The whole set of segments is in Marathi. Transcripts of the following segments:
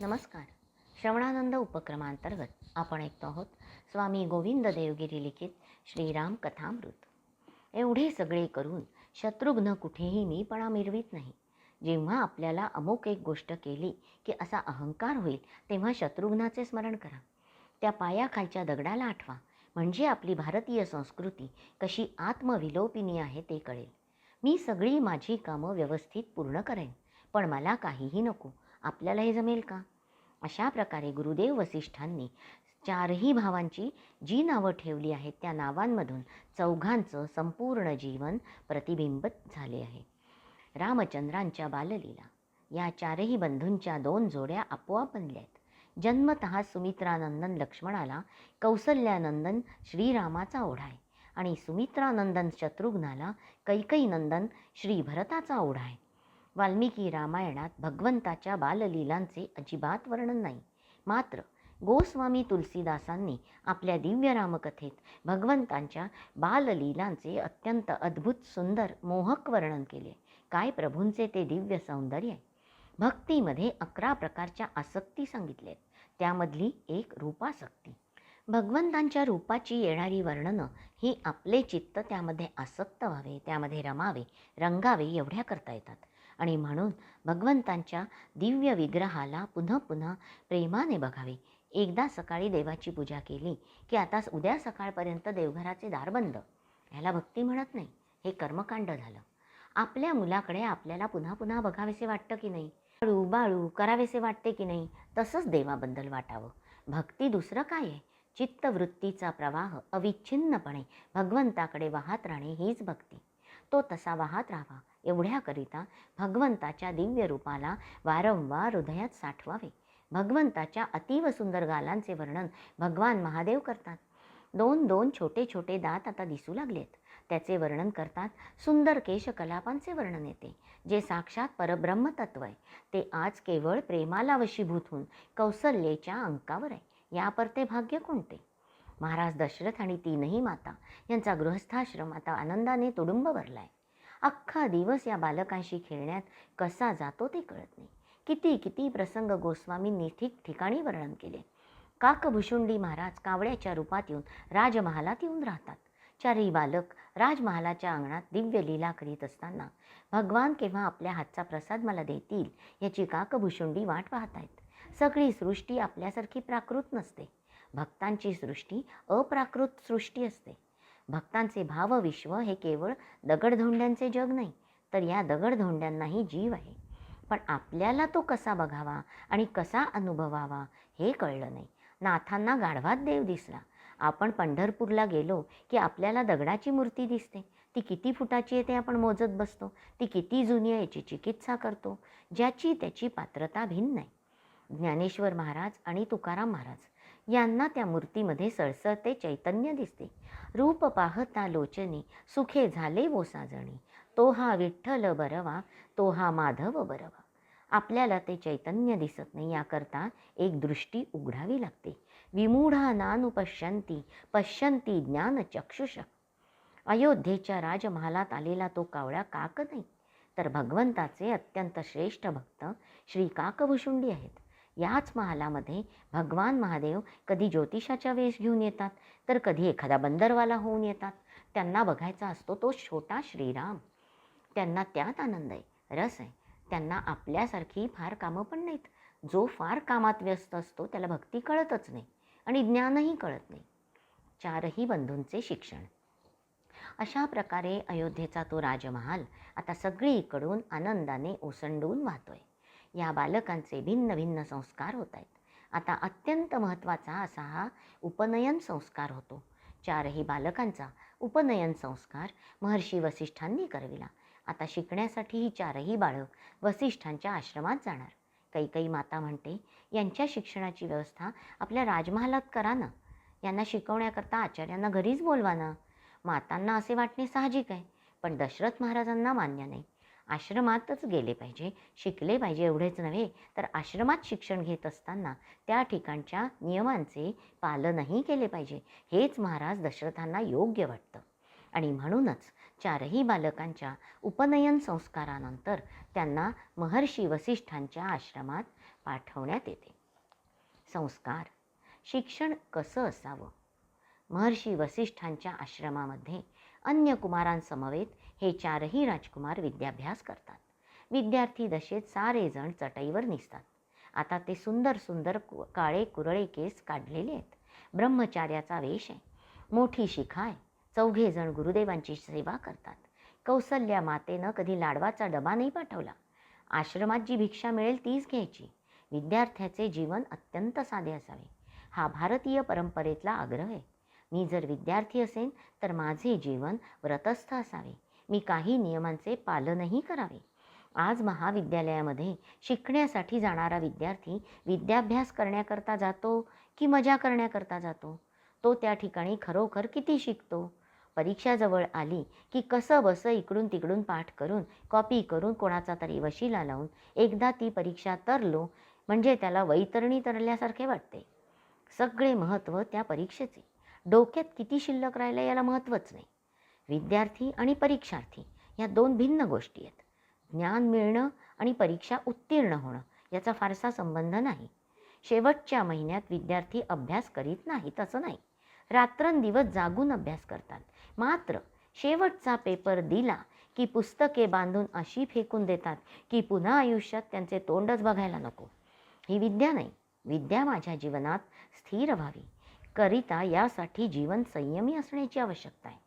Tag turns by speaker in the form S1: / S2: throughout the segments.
S1: नमस्कार. श्रवणानंद उपक्रमांतर्गत आपण ऐकतो आहोत स्वामी गोविंद देवगिरी लिखित श्रीराम कथामृत. एवढे सगळे करून शत्रुघ्न कुठेही मीपणा मिरवीत नाही. जेव्हा आपल्याला अमुक एक गोष्ट केली की असा अहंकार होईल तेव्हा शत्रुघ्नाचे स्मरण करा. त्या पायाखालच्या दगडाला आठवा. म्हणजे आपली भारतीय संस्कृती कशी आत्मविलोपिनी आहे ते कळेल. मी सगळी माझी कामं व्यवस्थित पूर्ण करेन पण मला काहीही नको. आपल्याला हे जमेल का? अशा प्रकारे गुरुदेव वसिष्ठांनी चारही भावांची जी नावं ठेवली आहेत त्या नावांमधून चौघांचं संपूर्ण जीवन प्रतिबिंबित झाले आहे. रामचंद्रांच्या बाललीला या चारही बंधूंच्या दोन जोड्या आपोआप बनल्या आहेत. जन्मतः सुमित्रानंदन लक्ष्मणाला कौसल्यानंदन श्रीरामाचा ओढा आहे आणि सुमित्रानंदन शत्रुघ्नाला कैकईनंदन श्री भरताचा ओढा आहे. वाल्मिकी रामायणात भगवंताच्या बाललीलांचे अजिबात वर्णन नाही. मात्र गोस्वामी तुलसीदासांनी आपल्या दिव्य रामकथेत भगवंतांच्या बाललीलांचे अत्यंत अद्भुत सुंदर मोहक वर्णन केले. काय प्रभूंचे ते दिव्य सौंदर्य? आहे भक्तीमध्ये अकरा प्रकारच्या आसक्ती सांगितल्या आहेत त्यामधली एक रूपासक्ती. भगवंतांच्या रूपाची येणारी वर्णनं ही आपले चित्त त्यामध्ये आसक्त व्हावे त्यामध्ये रमावे रंगावे एवढ्या करता येतात. आणि म्हणून भगवंतांच्या दिव्य विग्रहाला पुन्हा पुन्हा प्रेमाने बघावे. एकदा सकाळी देवाची पूजा केली की आता उद्या सकाळपर्यंत देवघराचे दार बंद. ह्याला भक्ती म्हणत नाही हे कर्मकांड झालं. आपल्या मुलाकडे आपल्याला पुन्हा पुन्हा बघावेसे वाटतं की नाही? बाळू बाळू करावेसे वाटते की नाही? तसंच देवाबद्दल वाटावं. भक्ती दुसरं काय आहे? चित्तवृत्तीचा प्रवाह अविच्छिन्नपणे भगवंताकडे वाहत राहणे हीच भक्ती. तो तसा वाहत राहावा. एवढ्याकरिता भगवंताच्या दिव्य रूपाला वारंवार हृदयात साठवावे. भगवंताच्या अतीव सुंदर गालांचे वर्णन भगवान महादेव करतात. दोन दोन छोटे छोटे दात आता दिसू लागलेत. त्याचे वर्णन करतात सुंदर केशकलापांचे वर्णन येते जे साक्षात परब्रह्मतत्व आहे. ते आज केवळ प्रेमाला वशीभूत होऊन कौसल्येच्या अंकावर आहे. यापर ते भाग्य कोणते? महाराज दशरथ आणि तीनही माता यांचा गृहस्थाश्रम आता आनंदाने तुडुंब भरलाय. अख्खा दिवस या बालकांशी खेळण्यात कसा जातो ते कळत नाही. किती किती प्रसंग गोस्वामींनी ठिकठिकाणी वर्णन केले. काकभुशुंडी महाराज कावड्याच्या रूपात येऊन राजमहालात येऊन राहतात. चारही बालक राजमहालाच्या अंगणात दिव्य लीला करीत असताना भगवान केव्हा आपल्या हातचा प्रसाद मला देतील याची काकभुषुंडी वाट पाहत आहेत सगळी सृष्टी आपल्यासारखी प्राकृत नसते. भक्तांची सृष्टी अप्राकृत सृष्टी असते. भक्तांचे भावविश्व हे केवळ दगडधोंड्यांचे जग नाही तर या दगडधोंड्यांनाही जीव आहे. पण आपल्याला तो कसा बघावा आणि कसा अनुभवावा हे कळलं नाही. नाथांना गाढवात देव दिसला. आपण पंढरपूरला गेलो की आपल्याला दगडाची मूर्ती दिसते. ती किती फुटाची आहे ते आपण मोजत बसतो. ती किती जुनी आहे याची चिकित्सा करतो. ज्याची त्याची पात्रता भिन्न आहे. ज्ञानेश्वर महाराज आणि तुकाराम महाराज यांना त्या मूर्तीमध्ये सळसळते चैतन्य दिसते. रूप पाहता लोचनी सुखे झाले बोसाजणी तो हा विठ्ठल बरवा तो हा माधव बरवा. आपल्याला ते चैतन्य दिसत नाही याकरता एक दृष्टी उघडावी लागते. विमूढा नानुपश्यंती पश्यंती ज्ञान चक्षुष. अयोध्येच्या राजमहालात आलेला तो कावळा काक नाही तर भगवंताचे अत्यंत श्रेष्ठ भक्त श्री काकभुशुंडी आहेत. याच महालामध्ये भगवान महादेव कधी ज्योतिषाच्या वेश घेऊन येतात तर कधी एखादा बंदरवाला होऊन येतात. त्यांना बघायचा असतो तो छोटा श्रीराम. त्यांना त्यात आनंद आहे रस आहे. त्यांना आपल्यासारखी फार कामं पण नाहीत. जो फार कामात व्यस्त असतो त्याला भक्ती कळतच नाही आणि ज्ञानही कळत नाही. चारही बंधूंचे शिक्षण. अशा प्रकारे अयोध्येचा तो राजमहाल आता सगळीकडून आनंदाने ओसंडून वाहतोय. या बालकांचे भिन्न भिन्न संस्कार होत आहेत. आता अत्यंत महत्त्वाचा असा हा उपनयन संस्कार होतो. चारही बालकांचा उपनयन संस्कार महर्षी वसिष्ठांनी करविला. आता शिकण्यासाठी ही चारही बाळक वसिष्ठांच्या आश्रमात जाणार. काही काही माता म्हणते यांच्या शिक्षणाची व्यवस्था आपल्या राजमहालात करा ना. यांना शिकवण्याकरता आचार्यांना घरीच बोलवा ना. मातांना असे वाटणे साहजिक आहे पण दशरथ महाराजांना मान्य नाही. आश्रमातच गेले पाहिजे शिकले पाहिजे एवढेच नव्हे तर आश्रमात शिक्षण घेत असताना त्या ठिकाणच्या नियमांचे पालनही केले पाहिजे हेच महाराज दशरथांना योग्य वाटतं. आणि म्हणूनच चारही बालकांच्या उपनयन संस्कारानंतर त्यांना महर्षी वसिष्ठांच्या आश्रमात पाठवण्यात येते. संस्कार. शिक्षण कसं असावं? महर्षी वसिष्ठांच्या आश्रमामध्ये अन्य कुमारांसमवेत हे चारही राजकुमार विद्याभ्यास करतात. विद्यार्थी दशेत सारेजण चटईवर निसतात. आता ते सुंदर सुंदर कु काळे कुरळे केस काढलेले आहेत. ब्रह्मचार्याचा वेश आहे. मोठी शिखा आहे. चौघेजण गुरुदेवांची सेवा करतात. कौसल्या मातेनं कधी लाडवाचा डबा नाही पाठवला. आश्रमात जी भिक्षा मिळेल तीच घ्यायची. विद्यार्थ्याचे जीवन अत्यंत साधे असावे. हा भारतीय परंपरेतला आग्रह आहे. मी जर विद्यार्थी असेन तर माझे जीवन व्रतस्थ असावे. मी काही नियमांचे पालनही करावे. आज महाविद्यालयामध्ये शिकण्यासाठी जाणारा विद्यार्थी विद्याभ्यास करण्याकरता जातो की मजा करण्याकरता जातो? तो त्या ठिकाणी खरोखर किती शिकतो? परीक्षा जवळ आली की कसं बसं इकडून तिकडून पाठ करून कॉपी करून कोणाचा तरी वशिला लावून एकदा ती परीक्षा तरलो म्हणजे त्याला वैतरणी तरल्यासारखे वाटते. सगळे महत्त्व त्या परीक्षेचे. डोक्यात किती शिल्लक राहिलं याला महत्त्वच नाही. विद्यार्थी आणि परीक्षार्थी या दोन भिन्न गोष्टी आहेत. ज्ञान मिळणं आणि परीक्षा उत्तीर्ण होणं याचा फारसा संबंध नाही. शेवटच्या महिन्यात विद्यार्थी अभ्यास करीत नाहीत असं नाही. रात्रंदिवस जागून अभ्यास करतात. मात्र शेवटचा पेपर दिला की पुस्तके बांधून अशी फेकून देतात की पुन्हा आयुष्यात त्यांचे तोंडच बघायला नको. ही विद्या नाही. विद्या माझ्या जीवनात स्थिर व्हावी. करिता यासाठी जीवन संयमी असण्याची आवश्यकता आहे.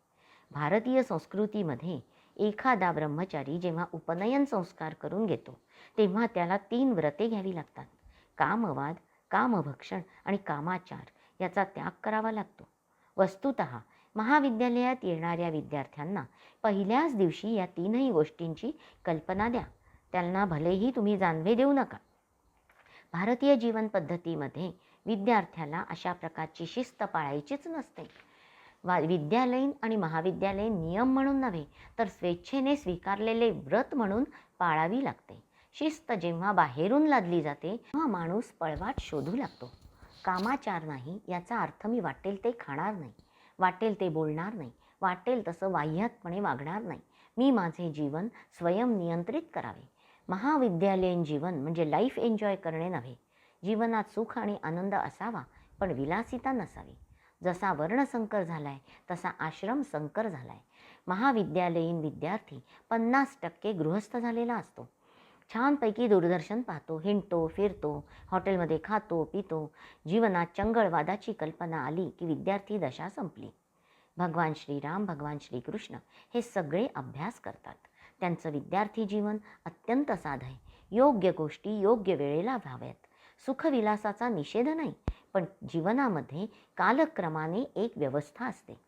S1: भारतीय संस्कृतीमध्ये एखादा ब्रह्मचारी जेव्हा उपनयन संस्कार करून घेतो तेव्हा त्याला तीन व्रते घ्यावी लागतात. कामवाद कामभक्षण आणि कामाचार याचा त्याग करावा लागतो. वस्तुत महाविद्यालयात येणाऱ्या विद्यार्थ्यांना पहिल्याच दिवशी या तीनही गोष्टींची कल्पना द्या. त्यांना भलेही तुम्ही जाणवे देऊ नका. भारतीय जीवन पद्धतीमध्ये विद्यार्थ्याला अशा प्रकारची शिस्त पाळायचीच नसते. वा विद्यालयीन आणि महाविद्यालयीन नियम म्हणून नव्हे तर स्वेच्छेने स्वीकारलेले व्रत म्हणून पाळावी लागते. शिस्त जेव्हा बाहेरून लादली जाते तेव्हा माणूस पळवाट शोधू लागतो. कामाचार नाही याचा अर्थ मी वाटेल ते खाणार नाही वाटेल ते बोलणार नाही वाटेल तसं वाह्यातपणे वागणार नाही. मी माझे जीवन स्वयं नियंत्रित करावे. महाविद्यालयीन जीवन म्हणजे लाईफ एन्जॉय करणे नव्हे. जीवनात सुख आणि आनंद असावा पण विलासिता नसावी. जसा वर्णसंकर झाला आहे तसा आश्रम संकर झाला आहे महाविद्यालयीन विद्यार्थी पन्नास टक्के गृहस्थ झालेला असतो. छानपैकी दूरदर्शन पाहतो हिंडतो फिरतो हॉटेलमध्ये खातो पितो. जीवनात चंगळवादाची कल्पना आली की विद्यार्थी दशा संपली. भगवान श्रीराम भगवान श्रीकृष्ण हे सगळे अभ्यास करतात. त्यांचं विद्यार्थी जीवन अत्यंत साध आहे. योग्य गोष्टी योग्य वेळेला व्हाव्यात. सुखविलासाचा निषेध नाही. पण जीवनामध्ये कालक्रमाने एक व्यवस्था असते.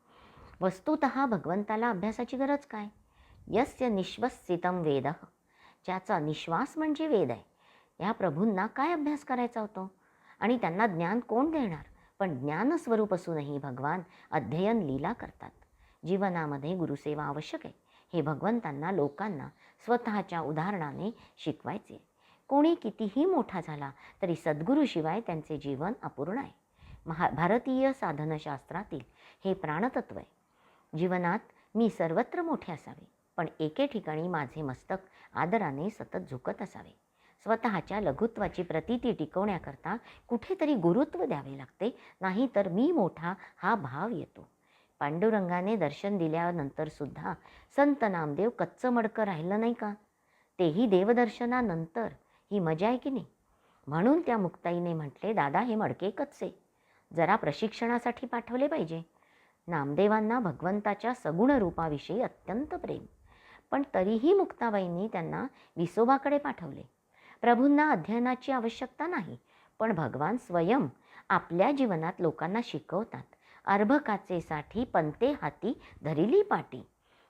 S1: वस्तुत भगवंताला अभ्यासाची गरज काय? यस्य निश्वसितम वेद. ज्याचा निश्वास म्हणजे वेद आहे. या प्रभूंना काय अभ्यास करायचा होतो? आणि त्यांना ज्ञान कोण देणार? पण ज्ञानस्वरूप असूनही भगवान अध्ययन लीला करतात. जीवनामध्ये गुरुसेवा आवश्यक आहे. हे भगवंतांना लोकांना स्वतःच्या उदाहरणाने शिकवायचे कोणी कितीही मोठा झाला तरी सद्गुरूशिवाय त्यांचे जीवन अपूर्ण आहे. महा भारतीय साधनशास्त्रातील हे प्राणतत्व आहे. जीवनात मी सर्वत्र मोठे असावे पण एके ठिकाणी माझे मस्तक आदराने सतत झुकत असावे. स्वतःच्या लघुत्वाची प्रतीती टिकवण्याकरता कुठेतरी गुरुत्व द्यावे लागते नाही तर मी मोठा हा भाव येतो. पांडुरंगाने दर्शन दिल्यानंतर सुद्धा संत नामदेव कच्चं मडकं राहिलं नाही का? तेही देवदर्शनानंतर ही मजा आहे की नाही? म्हणून त्या मुक्ताईने म्हटले दादा हे मडके कच्चे. जरा प्रशिक्षणासाठी पाठवले पाहिजे. नामदेवांना भगवंताच्या सगुण रूपाविषयी अत्यंत प्रेम. पण तरीही मुक्ताबाईंनी त्यांना विसोबाकडे पाठवले. प्रभूंना अध्ययनाची आवश्यकता नाही पण भगवान स्वयं आपल्या जीवनात लोकांना शिकवतात. अर्भकाचेसाठी पंते हाती धरिली पाटी.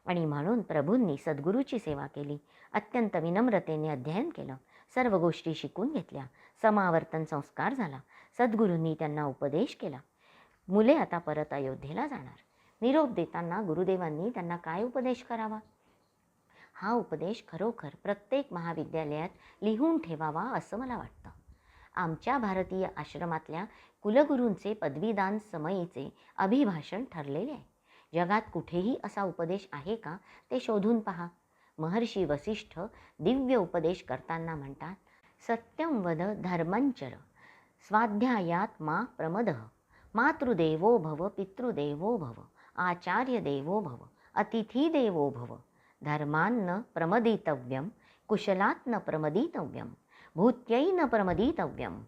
S1: आणि म्हणून प्रभूंनी सद्गुरूची सेवा केली. अत्यंत विनम्रतेने अध्ययन केलं. सर्व गोष्टी शिकून घेतल्या. समावर्तन संस्कार झाला. सद्गुरूंनी त्यांना उपदेश केला. मुले आता परत अयोध्येला जाणार. निरोप देताना गुरुदेवांनी त्यांना काय उपदेश करावा? हा उपदेश खरोखर प्रत्येक महाविद्यालयात लिहून ठेवावा असं मला वाटतं. आमच्या भारतीय आश्रमातल्या कुलगुरूंचे पदवीदान समयीचे अभिभाषण ठरलेले आहे. जगात कुठेही असा उपदेश आहे का? ते शोधून पहा. महर्षी वसिष्ठ दिव्य उपदेश करताना म्हणतात सत्यं वद धर्मंचर स्वाध्यायात् मा प्रमदः मातृदेवो भव पितृदेवो भव आचार्यदेवो भव अतिथिदेवो भव धर्मान्न प्रमदितव्यम कुशलात् न प्रमदितव्यम भूत्यै न प्रमदितव्यम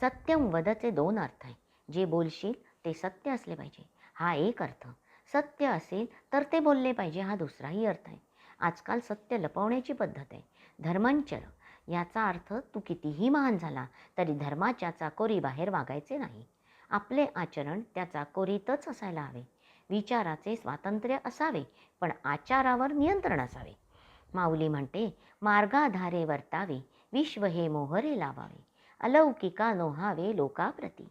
S1: सत्यं वदचे दोन अर्थ आहे जे बोलशील ते सत्य असले पाहिजे. हा एक अर्थ. सत्य असेल तर ते बोलले पाहिजे. हा दुसराही अर्थ आहे. आजकाल सत्य लपवण्याची पद्धत आहे. धर्मांचर याचा अर्थ तू कितीही महान झाला तरी धर्माच्या चाकोरी बाहेर वागायचे नाही. आपले आचरण त्या चाकोरीतच असायला हवे. विचाराचे स्वातंत्र्य असावे पण आचारावर नियंत्रण असावे. माऊली म्हणते मार्गाधारे वर्तावे विश्व हे मोहरे लावावे. अलौकिका नोहावे लोकाप्रती.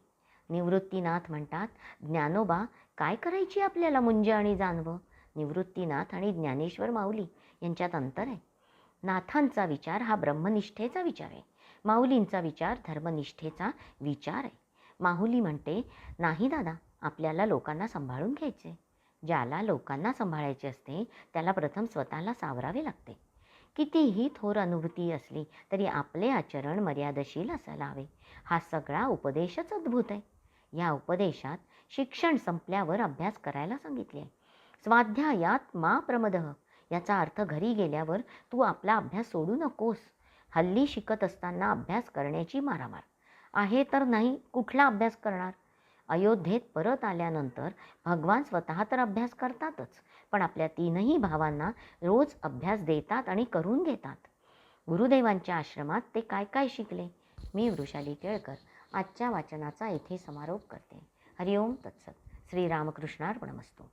S1: निवृत्तीनाथ म्हणतात ज्ञानोबा काय करायची आपल्याला मुंज आणि जाणवं? निवृत्तीनाथ आणि ज्ञानेश्वर माऊली यांच्यात अंतर आहे. नाथांचा विचार हा ब्रह्मनिष्ठेचा विचार आहे. माऊलींचा विचार धर्मनिष्ठेचा विचार आहे. माहुली म्हणते नाही दादा आपल्याला लोकांना सांभाळून घ्यायचे ज्याला लोकांना सांभाळायचे असते त्याला प्रथम स्वतःला सावरावे लागते. कितीही थोर अनुभूती असली तरी आपले आचरण मर्यादशील असायला हवे. हा सगळा उपदेशच अद्भुत आहे. या उपदेशात शिक्षण संपल्यावर अभ्यास करायला सांगितले आहे. स्वाध्यायात मा प्रमद. याचा अर्थ घरी गेल्यावर तू आपला अभ्यास सोडू नकोस. हल्ली शिकत असताना अभ्यास करण्याची मारामार. आहे तर नाही कुठला अभ्यास करणार? अयोध्येत परत आल्यानंतर भगवान स्वतः तर अभ्यास करतातच पण आपल्या तीनही भावांना रोज अभ्यास देतात आणि करून घेतात. गुरुदेवांच्या आश्रमात ते काय काय शिकले? मी वृषाली केळकर आजच्या वाचनाचा येथे समारोप करते. हरिओम तत्सत. श्रीरामकृष्णार्पणमस्तू.